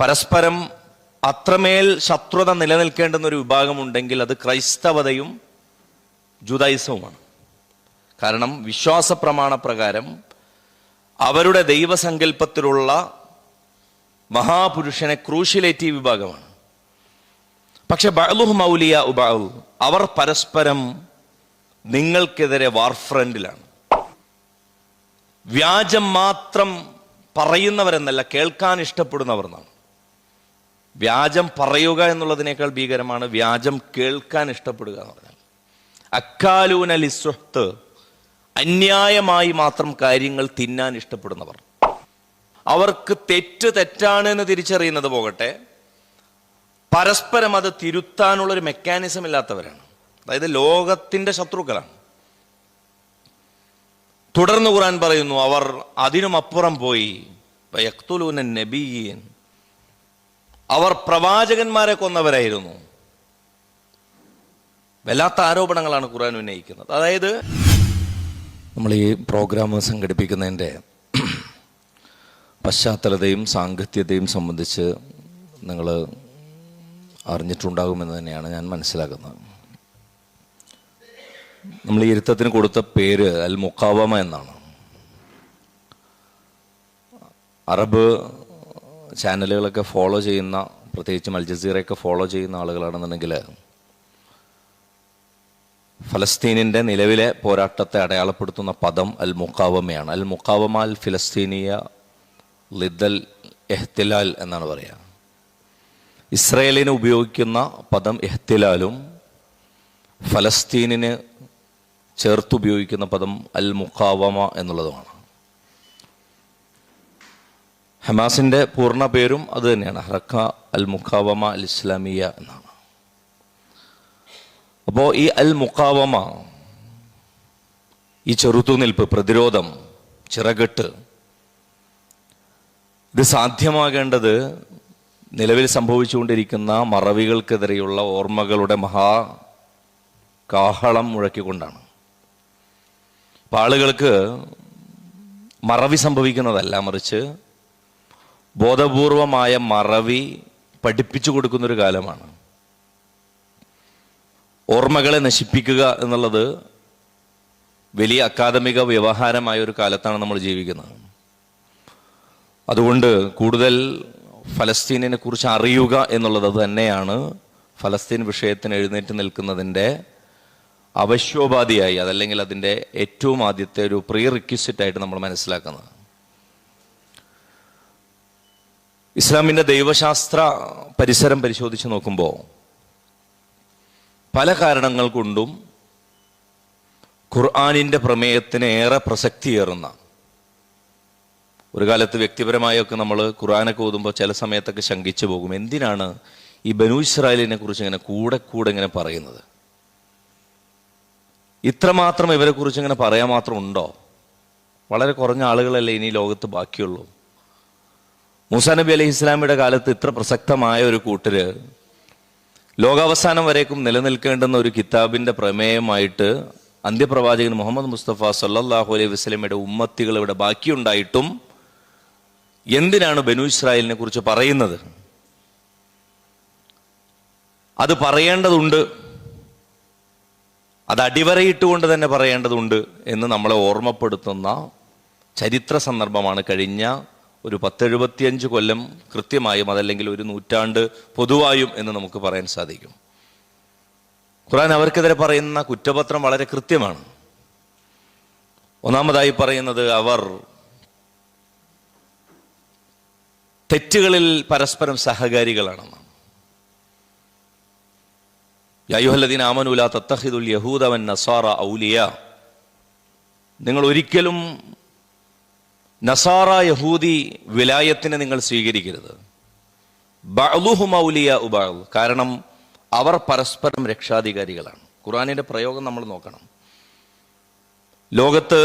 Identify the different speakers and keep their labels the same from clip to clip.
Speaker 1: പരസ്പരം അത്രമേൽ ശത്രുത നിലനിൽക്കേണ്ടുന്ന ഒരു വിഭാഗമുണ്ടെങ്കിൽ അത് ക്രൈസ്തവതയും ജുദൈസവുമാണ്. കാരണം വിശ്വാസ പ്രമാണ പ്രകാരം അവരുടെ ദൈവസങ്കല്പത്തിലുള്ള മഹാപുരുഷനെ ക്രൂശിലേറ്റിയ വിഭാഗമാണ്. പക്ഷെ ബഅലുഹു മൗലിയ ഉബാഹു അവർ പരസ്പരം നിങ്ങൾക്കെതിരെ വാർഫ്രണ്ടിലാണ്. വ്യാജം മാത്രം പറയുന്നവരെന്നല്ല കേൾക്കാൻ ഇഷ്ടപ്പെടുന്നവർ എന്നാണ്. വ്യാജം പറയുക എന്നുള്ളതിനേക്കാൾ ഭീകരമാണ് വ്യാജം കേൾക്കാൻ ഇഷ്ടപ്പെടുക എന്ന് പറഞ്ഞാൽ. അക്കാലൂന ലിസ്വത്ത് അന്യായമായി മാത്രം കാര്യങ്ങൾ തിന്നാൻ ഇഷ്ടപ്പെടുന്നവർ. അവർക്ക് തെറ്റ് തെറ്റാണ് എന്ന് തിരിച്ചറിയുന്നത് പോകട്ടെ. പരസ്പരം അത് തിരുത്താനുള്ളൊരു മെക്കാനിസം ഇല്ലാത്തവരാണ്. അതായത് ലോകത്തിന്റെ ശത്രുക്കളാണ്. തുടർന്ന് ഖുറാൻ പറയുന്നു അവർ അതിനുമപ്പുറം പോയി നബിയീൻ. അവർ പ്രവാചകന്മാരെ കൊന്നവരായിരുന്നു. വല്ലാത്ത ആരോപണങ്ങളാണ് ഖുർആൻ ഉന്നയിക്കുന്നത്. അതായത് നമ്മൾ ഈ പ്രോഗ്രാം സംഘടിപ്പിക്കുന്നതിന്റെ പശ്ചാത്തലതയും സാങ്കത്യതയും സംബന്ധിച്ച് നിങ്ങൾ അറിഞ്ഞിട്ടുണ്ടാകുമെന്ന് തന്നെയാണ് ഞാൻ മനസ്സിലാക്കുന്നത്. നമ്മൾ ഈ ഇരുത്തത്തിന് കൊടുത്ത പേര് അൽ മുക്കാവമ എന്നാണ്. അറബ് ചാനലുകളൊക്കെ ഫോളോ ചെയ്യുന്ന പ്രത്യേകിച്ചും അൽ ജസീറയൊക്കെ ഫോളോ ചെയ്യുന്ന ആളുകളാണെന്നുണ്ടെങ്കിൽ ഫലസ്തീനിന്റെ നിലവിലെ പോരാട്ടത്തെ അടയാളപ്പെടുത്തുന്ന പദം അൽ മുക്കാവമയാണ് അൽ മുക്കാവമ അൽ ഫിലസ്തീനിയ ലിദൽ എഹ്തിലാൽ എന്നാണ് പറയുക ഇസ്രയേലിന് ഉപയോഗിക്കുന്ന പദം എഹ്തിലാലും ഫലസ്തീനിന് ചേർത്തുപയോഗിക്കുന്ന പദം അൽ മുക്കാവമ എന്നുള്ളതുമാണ്. ഹമാസിന്റെ പൂർണ പേരും അത് തന്നെയാണ്. ഹറക്ക അൽ മുഖാവമ അൽ ഇസ്ലാമിയ എന്നാണ്. അപ്പോൾ ഈ അൽ മുഖാവമ ഈ ചെറുത്തുനിൽപ്പ് പ്രതിരോധം ചിറകെട്ട് ഇത് സാധ്യമാകേണ്ടത് നിലവിൽ സംഭവിച്ചുകൊണ്ടിരിക്കുന്ന മറവികൾക്കെതിരെയുള്ള ഓർമ്മകളുടെ മഹാ കാഹളം മുഴക്കിക്കൊണ്ടാണ്. അപ്പം ആളുകൾക്ക് മറവി സംഭവിക്കുന്നതല്ല മറിച്ച് ബോധപൂർവമായ മറവി പഠിപ്പിച്ചു കൊടുക്കുന്നൊരു കാലമാണ്. ഓർമ്മകളെ നശിപ്പിക്കുക എന്നുള്ളത് വലിയ അക്കാദമിക വ്യവഹാരമായ ഒരു കാലത്താണ് നമ്മൾ ജീവിക്കുന്നത്. അതുകൊണ്ട് കൂടുതൽ ഫലസ്തീനിനെ കുറിച്ച് അറിയുക എന്നുള്ളത് തന്നെയാണ് ഫലസ്തീൻ വിഷയത്തിന് എഴുന്നേറ്റ് നിൽക്കുന്നതിന്റെ അവശ്യോപാധിയായി അതല്ലെങ്കിൽ അതിന്റെ ഏറ്റവും ആദ്യത്തെ ഒരു പ്രീ റിക്വസിറ്റ് ആയിട്ട് നമ്മൾ മനസ്സിലാക്കുന്നത്. ഇസ്ലാമിന്റെ ദൈവശാസ്ത്ര പരിസരം പരിശോധിച്ച് നോക്കുമ്പോൾ പല കാരണങ്ങൾ കൊണ്ടും ഖുർആാനിന്റെ പ്രമേയത്തിന് ഏറെ പ്രസക്തിയേറുന്ന ഒരു കാലത്ത് വ്യക്തിപരമായൊക്കെ നമ്മൾ ഖുർആാനൊക്കെ ഓതുമ്പോൾ ചില സമയത്തൊക്കെ ശങ്കിച്ചു പോകും. എന്തിനാണ് ഈ ബനു ഇസ്രായേലിനെ കുറിച്ച് ഇങ്ങനെ കൂടെ കൂടെ ഇങ്ങനെ പറയുന്നത്? ഇത്രമാത്രം ഇവരെ കുറിച്ച് ഇങ്ങനെ പറയാൻ മാത്രം ഉണ്ടോ? വളരെ കുറഞ്ഞ ആളുകളല്ലേ ഇനി ലോകത്ത് ബാക്കിയുള്ളൂ. മൂസാ നബി അലൈഹി ഇസ്ലാമിയുടെ കാലത്ത് ഇത്ര പ്രസക്തമായ ഒരു കൂട്ടര് ലോകാവസാനം വരേക്കും നിലനിൽക്കേണ്ടുന്ന ഒരു കിതാബിന്റെ പ്രമേയമായിട്ട് അന്ത്യപ്രവാചകൻ മുഹമ്മദ് മുസ്തഫ സല്ലാഹു അലൈഹി വസ്ലമയുടെ ഉമ്മത്തികൾ ഇവിടെ ബാക്കിയുണ്ടായിട്ടും എന്തിനാണ് ബനു ഇസ്രായേലിനെ കുറിച്ച് പറയുന്നത്? അത് പറയേണ്ടതുണ്ട്. അത് അടിവരയിട്ടുകൊണ്ട് തന്നെ പറയേണ്ടതുണ്ട് എന്ന് നമ്മളെ ഓർമ്മപ്പെടുത്തുന്ന ചരിത്ര സന്ദർഭമാണ് കഴിഞ്ഞ ഒരു പത്തെഴുപത്തിയഞ്ച് കൊല്ലം കൃത്യമായും അതല്ലെങ്കിൽ ഒരു നൂറ്റാണ്ട് പൊതുവായും എന്ന് നമുക്ക് പറയാൻ സാധിക്കും. ഖുറാൻ അവർക്കെതിരെ പറയുന്ന കുറ്റപത്രം വളരെ കൃത്യമാണ്. ഒന്നാമതായി പറയുന്നത് അവർ തെറ്റുകളിൽ പരസ്പരം സഹകാരികളാണെന്ന് യായുഹല്ലദീൻ ആമനുല തത്തഹിദുൽ യഹൂദവൻ നസാറ ഔലിയ. നിങ്ങൾ ഒരിക്കലും നസാറ യഹൂദി വിലായത്തിനെ നിങ്ങൾ സ്വീകരിക്കരുത്. ബഅലുഹു മൗലിയ കാരണം അവർ പരസ്പരം രക്ഷാധികാരികളാണ്. ഖുറാനിന്റെ പ്രയോഗം നമ്മൾ നോക്കണം. ലോകത്ത്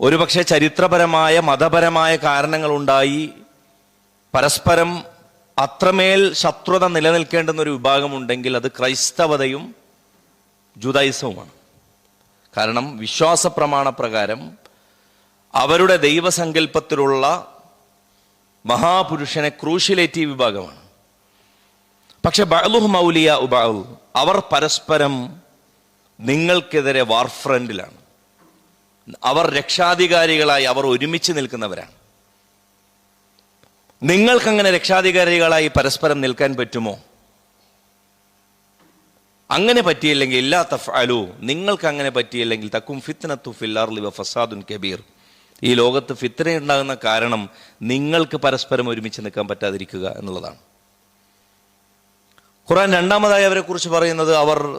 Speaker 1: ഒരുപക്ഷെ ചരിത്രപരമായ മതപരമായ കാരണങ്ങളുണ്ടായി പരസ്പരം അത്രമേൽ ശത്രുത നിലനിൽക്കേണ്ടുന്ന ഒരു വിഭാഗമുണ്ടെങ്കിൽ അത് ക്രൈസ്തവതയും ജുദൈസവുമാണ് കാരണം വിശ്വാസ പ്രമാണ പ്രകാരം അവരുടെ ദൈവസങ്കല്പത്തിലുള്ള മഹാപുരുഷനെ ക്രൂശിലേറ്റിയ വിഭാഗമാണ്. പക്ഷെ ബഹ്ലുഹ് മൗലിയ ഉബഅൽ അവർ പരസ്പരം നിങ്ങൾക്കെതിരെ വാർഫ്രണ്ടിലാണ്. അവർ രക്ഷാധികാരികളായി അവർ ഒരുമിച്ച് നിൽക്കുന്നവരാണ്. നിങ്ങൾക്കങ്ങനെ രക്ഷാധികാരികളായി പരസ്പരം നിൽക്കാൻ പറ്റുമോ? അങ്ങനെ പറ്റിയില്ലെങ്കിൽ ഇല്ലാ തഫ്അലു നിങ്ങൾക്ക് അങ്ങനെ പറ്റിയില്ലെങ്കിൽ തക്കും ഫിത്നത്തു ഫില്ലാർലി വ ഫസാദുൻ കബീർ. ഈ ലോകത്ത് ഫിത്തന ഉണ്ടാകുന്ന കാരണം നിങ്ങൾക്ക് പരസ്പരം ഒരുമിച്ച് നിൽക്കാൻ പറ്റാതിരിക്കുക എന്നുള്ളതാണ്. ഖുറാൻ രണ്ടാമതായി അവരെ കുറിച്ച് പറയുന്നത് അവർ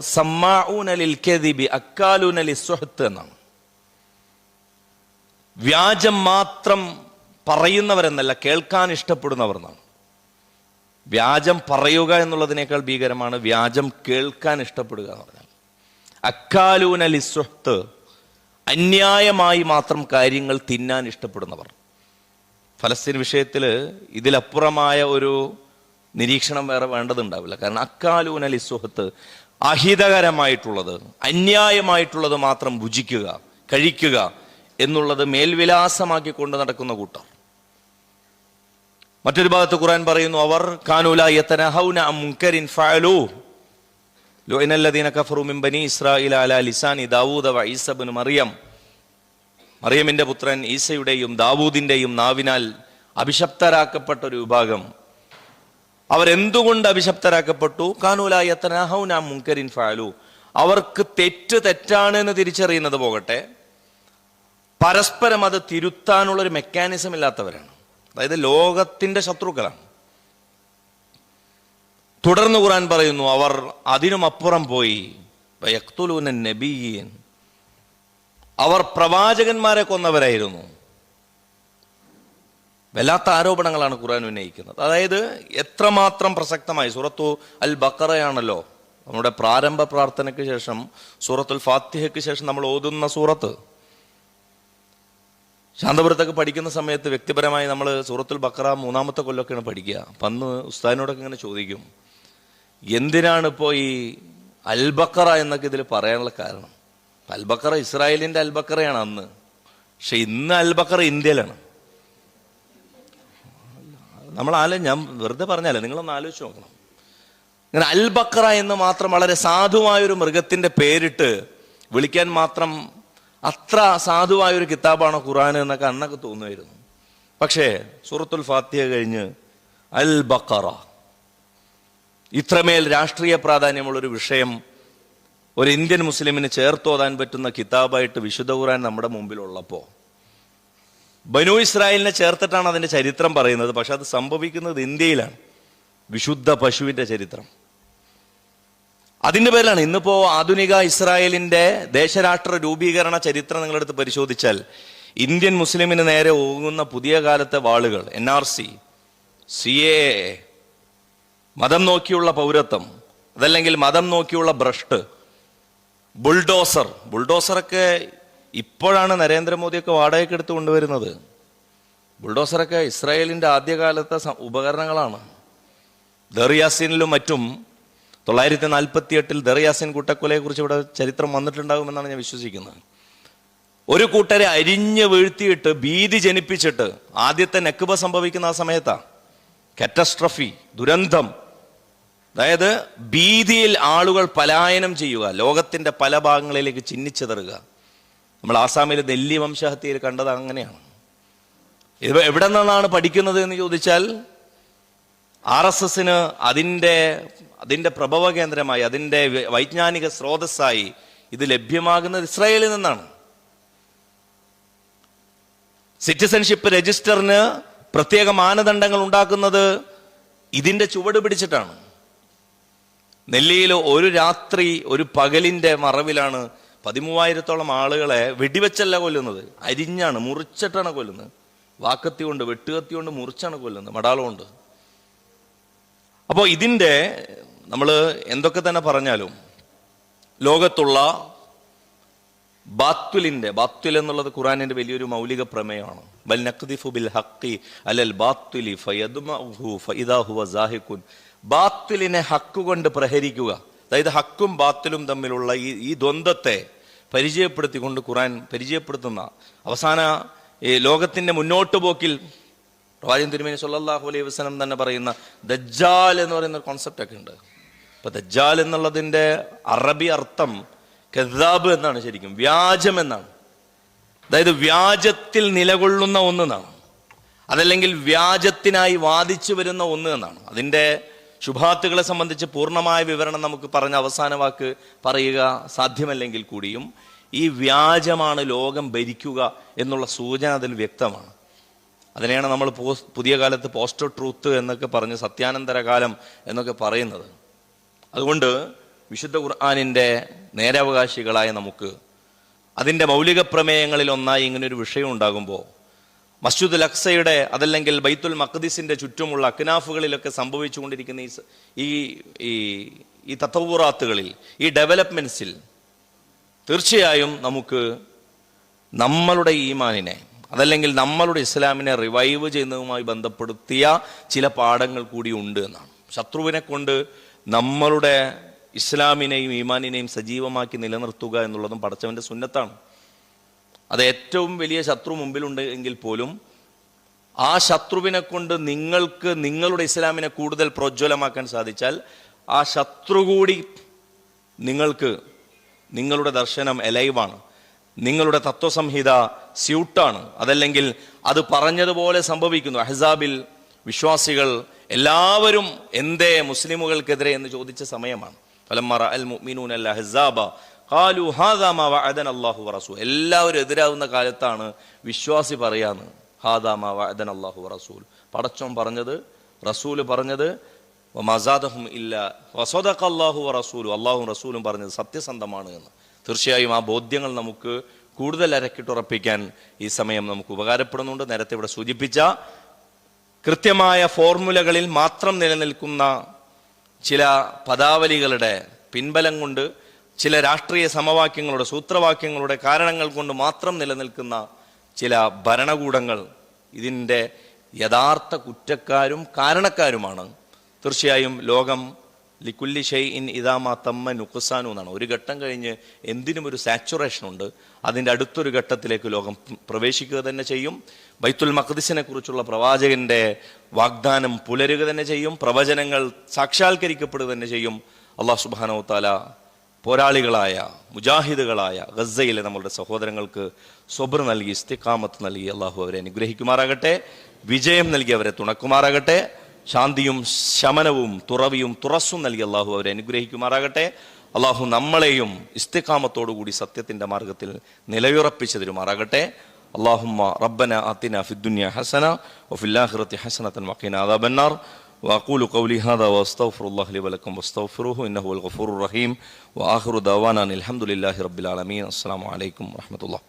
Speaker 1: എന്നാണ്. വ്യാജം മാത്രം പറയുന്നവരെന്നല്ല കേൾക്കാൻ ഇഷ്ടപ്പെടുന്നവർ എന്നാണ്. വ്യാജം പറയുക എന്നുള്ളതിനേക്കാൾ ഭീകരമാണ് വ്യാജം കേൾക്കാൻ ഇഷ്ടപ്പെടുക എന്ന് പറഞ്ഞാൽ. അക്കാലൂനലി സ്വഹത്ത് അന്യായമായി മാത്രം കാര്യങ്ങൾ തിന്നാൻ ഇഷ്ടപ്പെടുന്നവർ. ഫലസ്തീൻ വിഷയത്തിൽ ഇതിലപ്പുറമായ ഒരു നിരീക്ഷണം വേറെ വേണ്ടതുണ്ടാവില്ല. കാരണം അക്കാലൂനലി സുഹത്ത് അഹിതകരമായിട്ടുള്ളത് അന്യായമായിട്ടുള്ളത് മാത്രം ഭുജിക്കുക കഴിക്കുക എന്നുള്ളത് മേൽവിലാസമാക്കി കൊണ്ട് നടക്കുന്ന കൂട്ടർ. മറ്റൊരു ഭാഗത്ത് ഖുറാൻ പറയുന്നു അവർ കാനൂല യതനഹൗന അൻ മുൻകരിൻ ഫഅലൂ വ ഈസ ഇബ്നു മറിയം. മറിയമിന്റെ പുത്രൻ ഈസയുടെയും ദാവൂദിന്റെയും നാവിനാൽ അഭിശപ്തരാക്കപ്പെട്ട ഒരു വിഭാഗം. അവരെന്തുകൊണ്ട് അഭിശപ്തരാക്കപ്പെട്ടു? കാനൂലായ ഫാലു അവർക്ക് തെറ്റ് തെറ്റാണെന്ന് തിരിച്ചറിയുന്നത് പോകട്ടെ. പരസ്പരം അത് തിരുത്താനുള്ള ഒരു മെക്കാനിസം ഇല്ലാത്തവരാണ്. അതായത് ലോകത്തിന്റെ ശത്രുക്കളാണ്. തുടർന്ന് ഖുറാൻ പറയുന്നു അവർ അതിനുമപ്പുറം പോയി. നബിയീൻ അവർ പ്രവാചകന്മാരെ കൊന്നവരായിരുന്നു. വല്ലാത്ത ആരോപണങ്ങളാണ് ഖുർആൻ ഉന്നയിക്കുന്നത്. അതായത് എത്രമാത്രം പ്രസക്തമായി സൂറത്തു അൽ ബക്കറയാണല്ലോ നമ്മുടെ പ്രാരംഭ പ്രാർത്ഥനയ്ക്ക് ശേഷം സൂറത്തുൽ ഫാത്തിഹയ്ക്ക് ശേഷം നമ്മൾ ഓതുന്ന സൂറത്ത്. ശാന്തപുരത്തൊക്കെ പഠിക്കുന്ന സമയത്ത് വ്യക്തിപരമായി നമ്മൾ സൂറത്തുൽ ബക്കറ മൂന്നാമത്തെ കൊല്ലമൊക്കെയാണ് പഠിക്കുക. അപ്പം അന്ന് ഉസ്താദിനോടൊക്കെ ഇങ്ങനെ ചോദിക്കും എന്തിനാണ് ഇപ്പോൾ ഈ അൽബക്കറ എന്നൊക്കെ ഇതിൽ പറയാനുള്ള കാരണം? അൽബക്കറ ഇസ്രായേലിന്റെ അൽബക്കറയാണ് അന്ന്. പക്ഷെ ഇന്ന് അൽബക്കറ ഇന്ത്യയിലാണ്. നമ്മൾ ആലോ ഞാൻ വെറുതെ പറഞ്ഞാലേ നിങ്ങളൊന്ന് ആലോചിച്ച് നോക്കണം. ഇങ്ങനെ അൽബക്കറ എന്ന് മാത്രം വളരെ സാധുവായൊരു മൃഗത്തിന്റെ പേരിട്ട് വിളിക്കാൻ മാത്രം അത്ര സാധുവായൊരു കിതാബാണോ ഖുറാൻ എന്നൊക്കെ അന്നൊക്കെ തോന്നുമായിരുന്നു പക്ഷേ സൂറത്തുൽ ഫാത്തിയ കഴിഞ്ഞ് അൽ ബക്കറ ഇത്രമേൽ രാഷ്ട്രീയ പ്രാധാന്യമുള്ളൊരു വിഷയം ഒരു ഇന്ത്യൻ മുസ്ലിമിന് ചേർത്തോതാൻ പറ്റുന്ന കിതാബായിട്ട് വിശുദ്ധ ഖുറാൻ നമ്മുടെ മുമ്പിലുള്ളപ്പോൾ ബനു ഇസ്രായേലിനെ ചേർത്തിട്ടാണ് അതിന്റെ ചരിത്രം പറയുന്നത് പക്ഷെ അത് സംഭവിക്കുന്നത് ഇന്ത്യയിലാണ്. വിശുദ്ധ പശുവിന്റെ ചരിത്രം. അതിന്റെ പേരിലാണ് ഇന്നിപ്പോൾ ആധുനിക ഇസ്രായേലിന്റെ ദേശരാഷ്ട്ര രൂപീകരണ ചരിത്രം നിങ്ങളെടുത്ത് പരിശോധിച്ചാൽ ഇന്ത്യൻ മുസ്ലിമിന് നേരെ ഓങ്ങുന്ന പുതിയ കാലത്തെ വാളുകൾ N R C C A മതം നോക്കിയുള്ള പൗരത്വം അതല്ലെങ്കിൽ മതം നോക്കിയുള്ള ഭ്രഷ്ട് ബുൾഡോസർ. ബുൾഡോസറൊക്കെ ഇപ്പോഴാണ് നരേന്ദ്രമോദിയൊക്കെ വാടകയ്ക്ക് എടുത്ത് കൊണ്ടുവരുന്നത്. ബുൾഡോസറൊക്കെ ഇസ്രായേലിന്റെ ആദ്യകാലത്തെ ഉപകരണങ്ങളാണ്. ദറിയാസിനിലും മറ്റും തൊള്ളായിരത്തി നാൽപ്പത്തി എട്ടിൽ ദറിയാസിൻ കൂട്ടക്കൊലയെ കുറിച്ച് ഇവിടെ ചരിത്രം വന്നിട്ടുണ്ടാകുമെന്നാണ് ഞാൻ വിശ്വസിക്കുന്നത്. ഒരു കൂട്ടരെ അരിഞ്ഞ് വീഴ്ത്തിയിട്ട് ഭീതി ജനിപ്പിച്ചിട്ട് ആദ്യത്തെ നെക്കുബ സംഭവിക്കുന്ന ആ സമയത്താ. കാറ്റസ്ട്രഫി ദുരന്തം. അതായത് ഭീതിയിൽ ആളുകൾ പലായനം ചെയ്യുക ലോകത്തിന്റെ പല ഭാഗങ്ങളിലേക്ക് ചിന്നിച്ചെതറുക. നമ്മൾ ആസാമിലെ ദല്ലി വംശഹത്യയിൽ കണ്ടത് അങ്ങനെയാണ്. ഇത് എവിടെ നിന്നാണ് പഠിക്കുന്നത് എന്ന് ചോദിച്ചാൽ ആർ എസ് എസിന് അതിന്റെ അതിന്റെ പ്രഭവ കേന്ദ്രമായി അതിന്റെ വൈജ്ഞാനിക സ്രോതസ്സായി ഇത് ലഭ്യമാകുന്നത് ഇസ്രായേലിൽ നിന്നാണ്. സിറ്റിസൺഷിപ്പ് രജിസ്റ്ററിന് പ്രത്യേക മാനദണ്ഡങ്ങൾ ഉണ്ടാക്കുന്നത് ഇതിന്റെ ചുവട് പിടിച്ചിട്ടാണ്. നെല്ലിയിൽ ഒരു രാത്രി ഒരു പകലിന്റെ മറവിലാണ് പതിമൂവായിരത്തോളം ആളുകളെ വെടിവെച്ചല്ല കൊല്ലുന്നത്. അരിഞ്ഞാണ് മുറിച്ചിട്ടാണ് കൊല്ലുന്നത്. വാക്കത്തി കൊണ്ട് വെട്ടുകത്തി കൊണ്ട് മുറിച്ചാണ് കൊല്ലുന്നത് മടാളം കൊണ്ട് അപ്പോൾ ഇതിന്റെ നമ്മൾ എന്തൊക്കെ തന്നെ പറഞ്ഞാലും ലോകത്തുള്ള ബാത്തുലിന്റെ ബാത്തുൽ എന്നുള്ളത് ഖുറാനിന്റെ വലിയൊരു മൗലിക പ്രമേയമാണ്. ബൽ നഖ്ദിഫു ബിൽ ഹഖി അലൽ ബാത്തുലി ഫയദ്മഹു ഫഇദാ ഹുവ സാഹിഖുൻ. ബാത്തുലിനെ ഹക്കുകൊണ്ട് പ്രഹരിക്കുക. അതായത് ഹക്കും ബാത്തിലും തമ്മിലുള്ള ഈ ഈ ദ്വന്ദ്വത്തെ പരിചയപ്പെടുത്തിക്കൊണ്ട് ഖുറാൻ പരിചയപ്പെടുത്തുന്ന അവസാന ഈ ലോകത്തിന്റെ മുന്നോട്ട് പോക്കിൽ പ്രവാചകൻ തിരുമേനി സല്ലല്ലാഹു അലൈഹി വസ്ലം തന്നെ പറയുന്ന ദജ്ജാൽ എന്ന് പറയുന്ന ഒരു കോൺസെപ്റ്റൊക്കെ ഉണ്ട്. അപ്പോൾ ദജ്ജാൽ എന്നുള്ളതിന്റെ അറബി അർത്ഥം കദാബ് എന്നാണ് ശരിക്കും വ്യാജം എന്നാണ്. അതായത് വ്യാജത്തിൽ നിലകൊള്ളുന്ന ഒന്ന് എന്നാണ്. അതല്ലെങ്കിൽ വ്യാജത്തിനായി വാദിച്ചു വരുന്ന ഒന്ന് എന്നാണ്. അതിന്റെ ശുഭാത്തുകളെ സംബന്ധിച്ച് പൂർണമായ വിവരണം നമുക്ക് പറഞ്ഞ അവസാന വാക്ക് പറയുക സാധ്യമല്ലെങ്കിൽ കൂടിയും ഈ വ്യാജമാണ് ലോകം ഭരിക്കുക എന്നുള്ള സൂചന അതിൽ വ്യക്തമാണ്. അതിനെയാണ് നമ്മൾ പുതിയ കാലത്ത് പോസ്റ്റർ ട്രൂത്ത് എന്നൊക്കെ പറഞ്ഞ് സത്യാനന്തര കാലം എന്നൊക്കെ പറയുന്നത്. അതുകൊണ്ട് വിശുദ്ധ ഖുർആാനിന്റെ നേരാവകാശികളായ നമുക്ക് അതിന്റെ മൗലിക പ്രമേയങ്ങളിൽ ഒന്നായി ഇങ്ങനൊരു വിഷയം ഉണ്ടാകുമ്പോൾ മസ്ജിദുൽ അക്സയുടെ അതല്ലെങ്കിൽ ബൈത്തുൽ മഖ്ദിസിന്റെ ചുറ്റുമുള്ള അക്നാഫുകളിലൊക്കെ സംഭവിച്ചുകൊണ്ടിരിക്കുന്ന ഈ ഈ ഈ തത്വപൂറാത്തുകളിൽ ഈ ഡെവലപ്മെന്റ്സിൽ തീർച്ചയായും നമുക്ക് നമ്മളുടെ ഈമാനിനെ അതല്ലെങ്കിൽ നമ്മളുടെ ഇസ്ലാമിനെ റിവൈവ് ചെയ്യുന്നതുമായി ബന്ധപ്പെടുത്തിയ ചില പാഠങ്ങൾ കൂടി ഉണ്ട് എന്നാണ്. ശത്രുവിനെ കൊണ്ട് നമ്മളുടെ ഇസ്ലാമിനെയും ഈമാനിനെയും സജീവമാക്കി നിലനിർത്തുക എന്നുള്ളതും പടച്ചവന്റെ സുന്നത്താണ്. അത് ഏറ്റവും വലിയ ശത്രു മുമ്പിലുണ്ട് എങ്കിൽ പോലും ആ ശത്രുവിനെ കൊണ്ട് നിങ്ങൾക്ക് നിങ്ങളുടെ ഇസ്ലാമിനെ കൂടുതൽ പ്രോജ്വലമാക്കാൻ സാധിച്ചാൽ ആ ശത്രു കൂടി നിങ്ങൾക്ക് നിങ്ങളുടെ ദർശനം എലൈവാണ് നിങ്ങളുടെ തത്വസംഹിത സ്യൂട്ടാണ്. അതല്ലെങ്കിൽ അത് പറഞ്ഞതുപോലെ സംഭവിക്കുന്നു. അഹ്സാബിൽ വിശ്വാസികൾ എല്ലാവരും എന്തേ മുസ്ലിമുകൾക്കെതിരെ എന്ന് ചോദിച്ച സമയമാണ്. ഫലം അൽ മുഅ്മിനൂന അൽ ഖാലു ഹാദാമ വഅദൻ അള്ളാഹു വറസൂൽ എല്ലാവരും എതിരാവുന്ന കാലത്താണ് വിശ്വാസി പറയാന്ന്. ഹാദാമ വഅദൻ അള്ളാഹു വറസൂൽ പടച്ചോൻ പറഞ്ഞത് റസൂൽ പറഞ്ഞത് വമസാദഹും ഇല്ല വസദഖ അല്ലാഹു വറസൂൽ അല്ലാഹു റസൂലും പറഞ്ഞത് സത്യസന്ധമാണ് എന്ന്. തീർച്ചയായും ആ ബോധ്യങ്ങൾ നമുക്ക് കൂടുതൽ അരക്കിട്ടുറപ്പിക്കാൻ ഈ സമയം നമുക്ക് ഉപകാരപ്പെടുന്നുണ്ട്. നേരത്തെ ഇവിടെ സൂചിപ്പിച്ച കൃത്യമായ ഫോർമുലകളിൽ മാത്രം നിലനിൽക്കുന്ന ചില പദാവലികളുടെ പിൻബലം കൊണ്ട് ചില രാഷ്ട്രീയ സമവാക്യങ്ങളുടെ സൂത്രവാക്യങ്ങളുടെ കാരണങ്ങൾ കൊണ്ട് മാത്രം നിലനിൽക്കുന്ന ചില ഭരണകൂടങ്ങൾ ഇതിന്റെ യഥാർത്ഥ കുറ്റക്കാരും കാരണക്കാരുമാണ്. തീർച്ചയായും ലോകം ലിക്കുല്ലി ഷെയ് ഇൻ ഇതാമ തമ്മ നുക്കുസാനു എന്നാണ്. ഒരു ഘട്ടം കഴിഞ്ഞ് എന്തിനും ഒരു സാച്ചുറേഷൻ ഉണ്ട്. അതിന്റെ അടുത്തൊരു ഘട്ടത്തിലേക്ക് ലോകം പ്രവേശിക്കുക തന്നെ ചെയ്യും. ബൈത്തുൽ മഖദിസിനെ കുറിച്ചുള്ള പ്രവാചകന്റെ വാഗ്ദാനം പുലരുക തന്നെ ചെയ്യും. പ്രവചനങ്ങൾ സാക്ഷാത്കരിക്കപ്പെടുക തന്നെ ചെയ്യും. അള്ളാഹു സുബാനോ താല പോരാളികളായ മുജാഹിദുകളായ ഗസയിലെ നമ്മളുടെ സഹോദരങ്ങൾക്ക് സ്വബർ നൽകി ഇസ്തിക്കാമത്ത് നൽകി അള്ളാഹു അവരെ അനുഗ്രഹിക്കുമാറാകട്ടെ വിജയം നൽകി അവരെ തുണക്കുമാറാകട്ടെ ശാന്തിയും ശമനവും തുറവിയും തുറസ്സും നൽകി അള്ളാഹു അവരെ അനുഗ്രഹിക്കുമാറാകട്ടെ. അള്ളാഹു നമ്മളെയും ഇസ്തിക്കാമത്തോടുകൂടി സത്യത്തിന്റെ മാർഗത്തിൽ നിലയുറപ്പിച്ചു തരുമാറാകട്ടെ അള്ളാഹുമ്മ റബ്ബന അത്തിന ഫിദ്ദുനിയ ഹസന ഒഫില്ലാഹിറത്തി ഹസനത്തൻ വക്കീൻ ആദാബന്നാർ وأقول قولي هذا وأستغفر الله لي ولكم واستغفروه إنه هو الغفور الرحيم. وآخر دعوانا الحمد لله رب العالمين. السلام عليكم ورحمة الله.